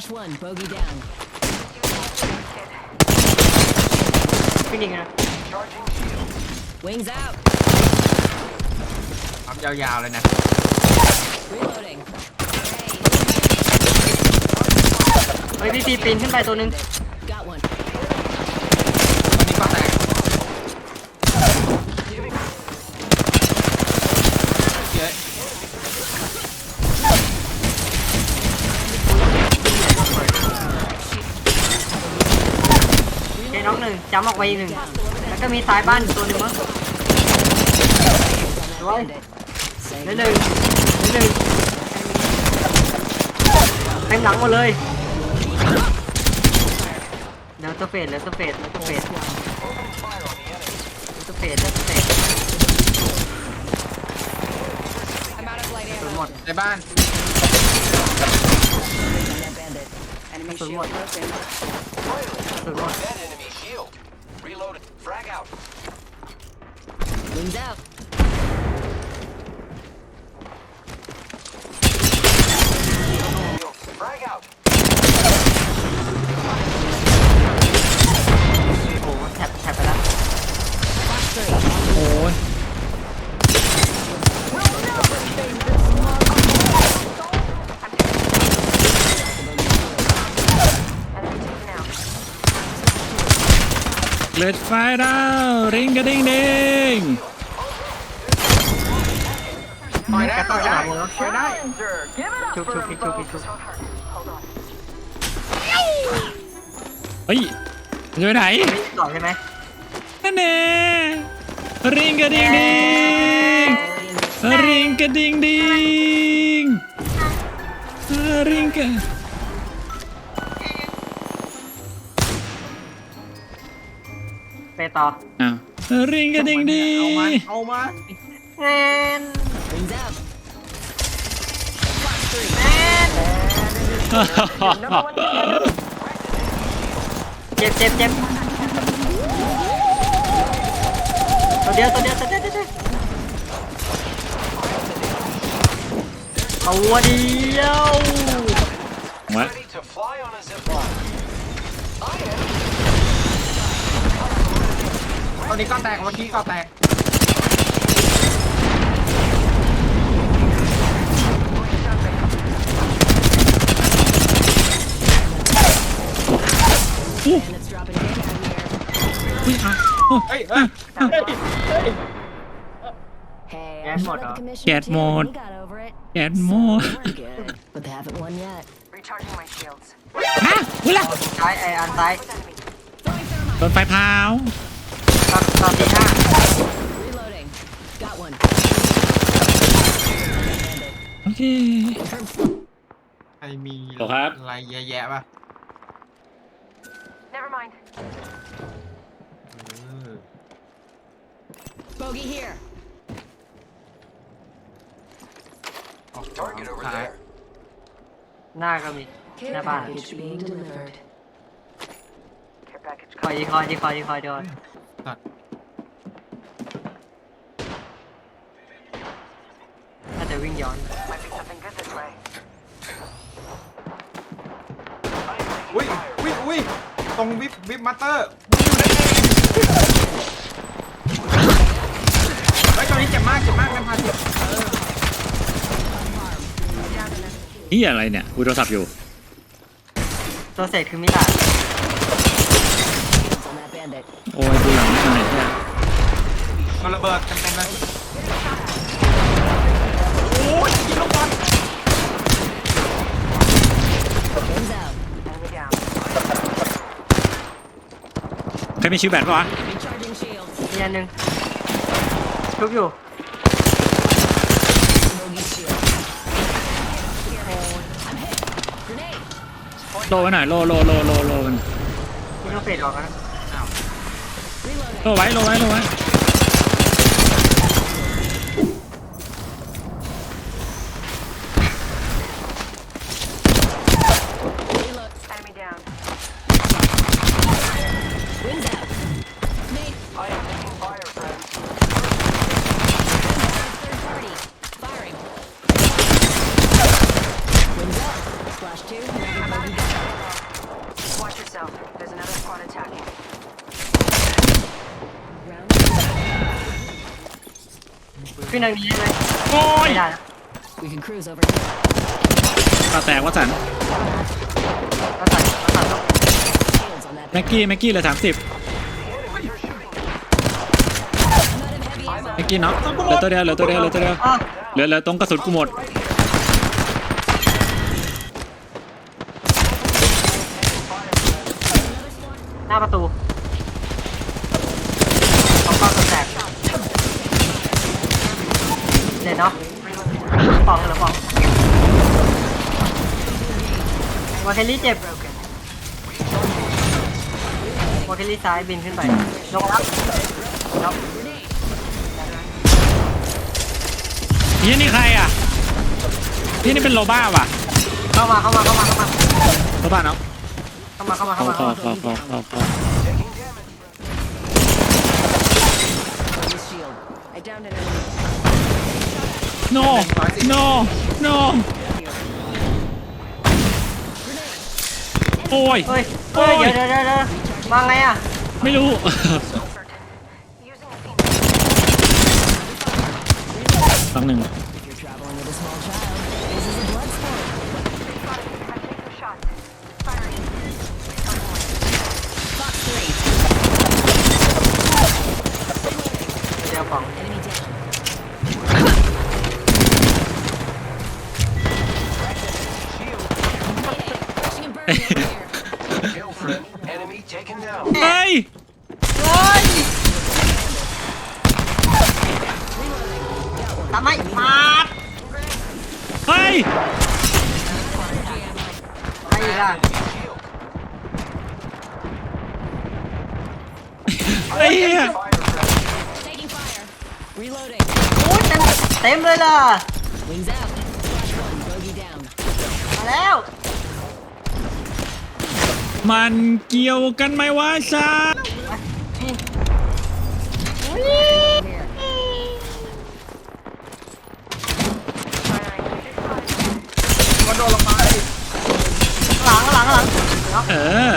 Flash one, bogey down. พี่ยิงนะ Wings out. ปั๊มยาวๆเลยนะ Reloading. เฮ้ยพี่ปีปีนขึ้นไปตัวนึง Got one. วันนี้ก็แตก น้องหนึ่งจำออกไปอีกหนึ่งแล้วก็มีซ้ายบ้านอีกตัวหนึ่งมั้ง On that Right. bandit. Say นิดหนึ่งนิดหนึ่งเต็มหลังหมดเลยแล้วตัวเฟดแล้วตัวเฟดแล้วตัวเฟดแล้วตัวเฟดแล้วตัวเฟด I'm out of light สวย ammo. หมดในบ้าน on that bandit. Enemy That's a shield lot. broken. สวยหมด Dead enemy shield. Reloaded. Frag out. Wings out. Frag out. โอ้โหแท็บแท็บไปแล้ว Flash three. โอ้ยเลดไฟดาวริงกระดิ่งดิง ต่อยได้ต่อยได้กระต่ายสนามเลยต่อยได้ ชุบชุบชุบชุบชุบเฮ้ยจะไปไหนต่อใช่ไหมนั่นแน่ริงกระดิ่งดิงริงกระดิ่งดิงริงกระไปต่ออ้าวริงกระดิ่งดิเอางมาเอามาเงิน Wings out. เจ็บเจ็บเจ็บตัวเดียวตัวเดียวตัวเดียวตัวเดียวตัวเดียวมา Ready to fly on a zip line. ตอนนี้ก็แตกเมื่อกี้ก็แตก เฮ้ยเฮ้ยเฮ้ยเฮ้ย Hey, Gas I'm mode not off. the commissioner Gas too. mode. We got over it. แกนโม So, we're good, but they haven't won yet. Recharging my shields. ฮะอุ้ยละซ้ายไออันซ้ายโดนไฟเผาตอนตอนที่ห้า Reloading. Got one. โอเค ใครมีเหรอครับ อะไรเยอะแยะป่ะ Never mind. เออ Bogey here. ออก Target over ซ้าย there. หน้าก็มีหน้าบ้าน Package being delivered. Care package คอยดีคอยดีคอยดีคอยดีคอยตัดน่าจะวิ่งย้อน might be something good this way. อุ้ยอุ้ยอุ้ยต รงวิบวิบมัตเตอร์เฮ้ยตัวนี้เจ็บมากเจ็บมากนั่นพาเจ็บนี่อะไรเนี่ยคุยโทรศัพท์อยู่ ตัวเศษคือมิลาด On that bandit. โอ้ยดูหลังไม่ทันเลยเนี่ยมันระเบิดเต็มๆเลยโอ้ยยิงลูกบอล Wings out. Enemy down. ใครมีชิวแบตปะวะ Recharging shields. มีอันหนึ่งทุบอยู่ Bogey shield. I'm hit. Grenade. โลไว้หน่อยโลโลโลโลโลมันที่ต้องเฟดออกนะ Reloading. โลไว้โลไว้โลไว้ Reload. Enemy down. Wings out. Nate. I am taking fire, friends. Third party. Firing. Wings out. Splash two. Another bogey down. ขึ้นทางนี้ได้ไหมโอ้ยไม่ได้นะ We can cruise over here. ตาแตกว่าสันก็ตัดก็ตัดลง Shields on that. แม็กกี้แม็กกี้เหลือสามสิบ Not in heavy ammo. แม็กกี้เนาะเหลือตัวเดียวเหลือตัวเดียวเหลือตัวเดียวอะเหลือเหลือตรงกระสุนกูหมด หน้าประตู วาเคลลี่เจ็บวาเคลลี่ซ้ายบินขึ้นไปลงแล้วแล้วนี่นี่ใครอะนี่นี่เป็นโลบ้าว่ะเข้ามาเข้ามาเข้ามาเข้ามาโลบ้าเนาะเข้ามาเข้ามาเข้าเข้ามาเข้าเข้าเข้าเข้า โอ้ย เฮ้ยเฮ้ยเดี๋ยวเดี๋ยวเดี๋ยวเดี๋ยวมาไงอะไม่รู้ Using a phoenix. ตั้งหนึ่ง If you're traveling with a small child, this is a blood sport. I take the shot. Firing. Fox 3. เดี๋ยวปอง Enemy down. Flashing and burning over here. Kill friend. Enemy taken down. เฮ้ย ทำไมมาด เฮ้ย ไอ้อีกอะไอ้เหี้ย Fire friend. Taking fire. Reloading. โอ้ยเต็มเต็มเลยล่ะ Wings out. Flash one. Bogey down. มาแล้วมันเกี่ยวกันไหมวะซา Here. มันโดนลงไป หลังหลังหลัง เออ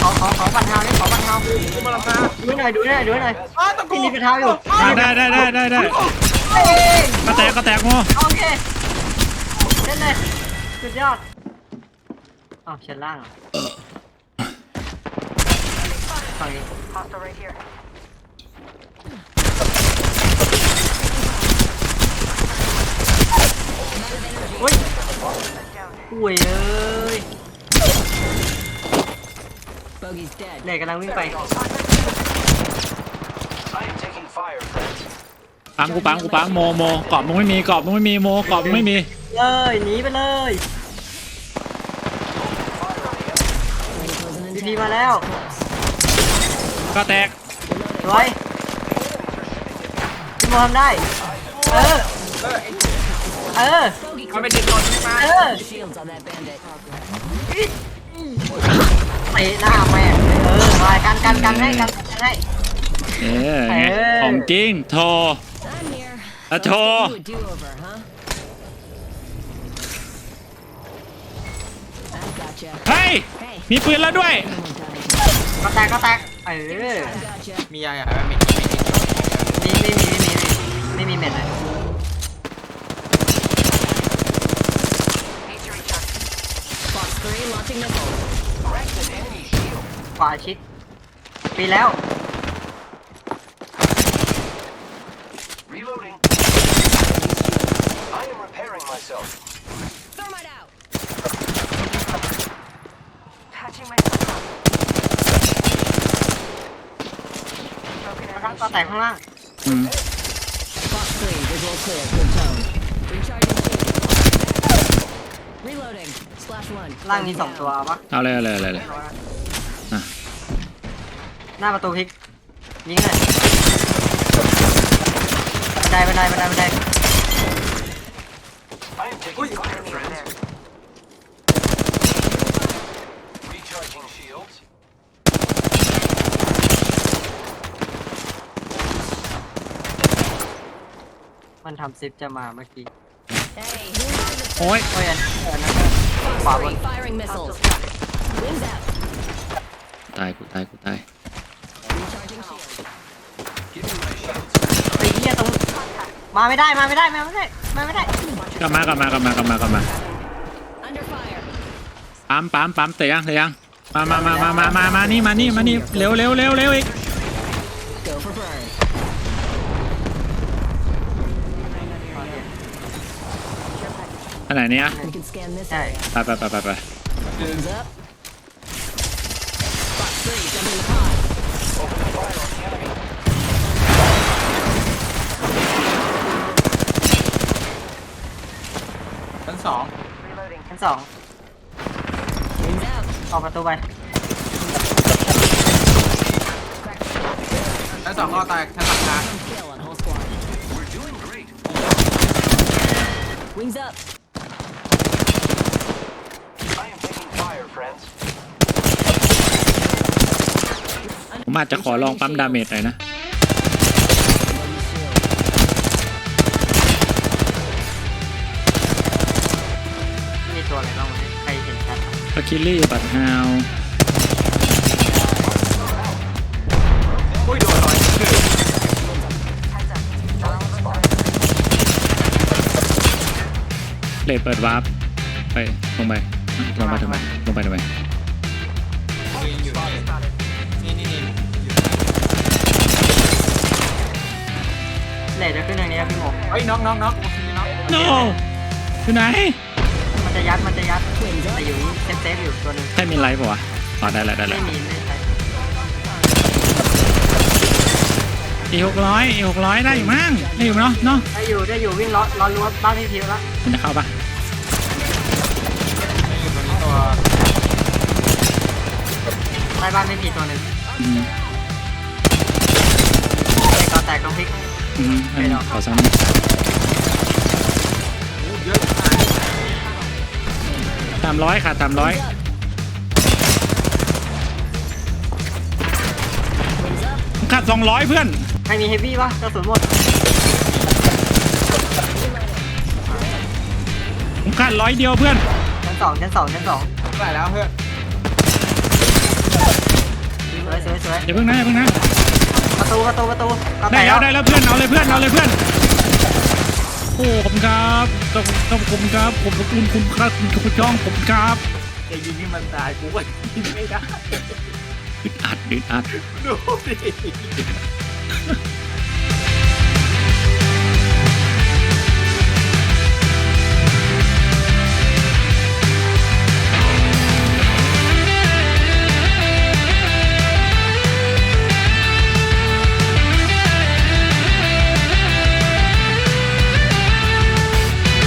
ขอขอขอบัตรเท้านี่ขอบัตรเท้า กูมาลำคา ดูให้ห น่อยดูให้หน่อยดูให้หน่อย อ้าวตะกูที่มีบัตรเท้าอยู่อะได้ได้ได้ได้ได้เฮ้ยก็แตกก็แตกโมโอเคเล่นเลยสุดยอดอ้าวชั้นล่างเหรอฝั่งนี้ Hostile right here. อุ้ย Down. อุ้ยเอ้ย Bogey's dead. เด็กกำลังวิ่งไป I am taking fire friend. ปังกูปังกูปังโมโมกรอบมึงไม่มีกรอบมึงไม่มีโมกรอบมึงไม่มีเลยหนีไปเลย Ready closing in ดี ten. ดีมาแล้วก็แตกสวยพี่โมทำได้ เออ เออเออ Bogey มัน clear. เป็นเด็กโดนใช่ไหมเออ Shields on that bandit. เตะหน้าแม่งเออมากันกันกันให้กันกันให้ เออไงเออของจริงโทร I'm here. A So tour. let's do a do-over, huh? I've gotcha. เฮ้ย Hey, มีปืนแล้วด้วย no more dying. ก็แตกก็แตกเออ I've gotcha. มีอะไรอะมีมีไม่ไม่มีไม่มีไม่มีเม็ดเลย Need to recharge. Fox 3 launching missile. Cracked an enemy shield. ขวาชิดปีแล้ว Reloading. I am repairing myself. Thermite out. Patching myself up. Broken ข้าง enemy ก็แตกข้างล่าง อืม Fox 3, visual clear. Good tone. Recharging shield. Reloading. Splash 1. ล่างมีสองตัวเอาปะเอาเลยเอาเลยเอาเลยเอาเลยอะหน้าประตูพลิกยิงเลยบันไดบันไดบันไดบันได I am taking fire Enemy over friend. there. Recharging shields. มันทำซิปจะมาเมื่อกี้ Hey, โอ้ย โอ้ยอันอันนั้นก็ขวา Fox บน3 firing missiles. Wings out. ตายกูตายกูตาย Recharging shield. Give me my shields. ไอ้เหี้ยตรงมาไม่ได้มาไม่ได้มาไม่ได้มาไม่ได้ กลับมากลับมากลับมากลับมากลับมา Under fire. ปั๊มปั๊มปั๊มเตะยังเตะยังมามามามามามามานี่มานี่มานี่เร็วเร็วเร็วเร็วอีก Go for burn. อันไหนเนี้ย We can scan this ใช่ area. ไปไปไปไปไป Wings up. Box three, jumping the pod. Open the fire on the enemy. ชั้นสอง Reloading. ชั้นสอง Wings out. ออกประตูไปชั้นสองก็แตกชั้นหลังคา Kill on whole squad. We're doing great. Wings up. I am taking fire, friends. ผมอาจจะขอลองปั๊มดาเมจหน่อยนะ บ้างฟาคิลี่บัตฮาวอุ้ยโดนลอยคือ Heads up. Drone spotted. เลดเปิดวาร์ปไปลงไปลงไปทำไมลงไปทำไมยิงอยู่นี่นี่นี่นี่อยู่เลดจะขึ้นทางนี้ครับพี่โมเฮ้ยน้องน้องน้องโอ้ยน้องโนอยู่ไหน มันจะยัดมันจะยัดแต่อยู่เซฟเซฟอยู่ตัวหนึงใช่มีไลฟ์ป่าวะอ๋อได้แล้วได้แล้ไม่วมีไม่ใช่อีหกร้อยอีหกร้อยได้อยู่มั้งได้อยู่เนาะเนาะได้อยู่ได้อยู่วิ่งล้อล้อรั้วบ้านพี่พิวแล้วมันจะเข้าปะอยู่ตรงนี้ตัวใต้บ้านไม่มีตัวหนึ่งอืมไอ้กอแตกต้องพลิกอืมอันนี้ขอซ้โสามร้อยค่ะสามร้อย Wings up. ขาดสองร้อยเพื่อน ใครมีเฮฟวี่ปะกระสุนหมดผมขาดร้อยเดียวเพื่อน ชั้นสองชั้นสองชั้นสองใส่แล้วเพื่อนสวยสวยสวยอย่าเพิ่งนะอย่าเพิ่งนะประตูประตูประตูกอแตได้กแล้วได้แล้วเพื่อนเอาเลยเพื่อนเอาเลยเพื่อน โอ้ขอบคุณครับขอบขอบคุณครับ ผมขอบคุณคุณครับคุณคุณช่องผมครับจะยิงให้มันตายกูก็ยิงไม่ได้อึดอัดอึดอัดดูดิ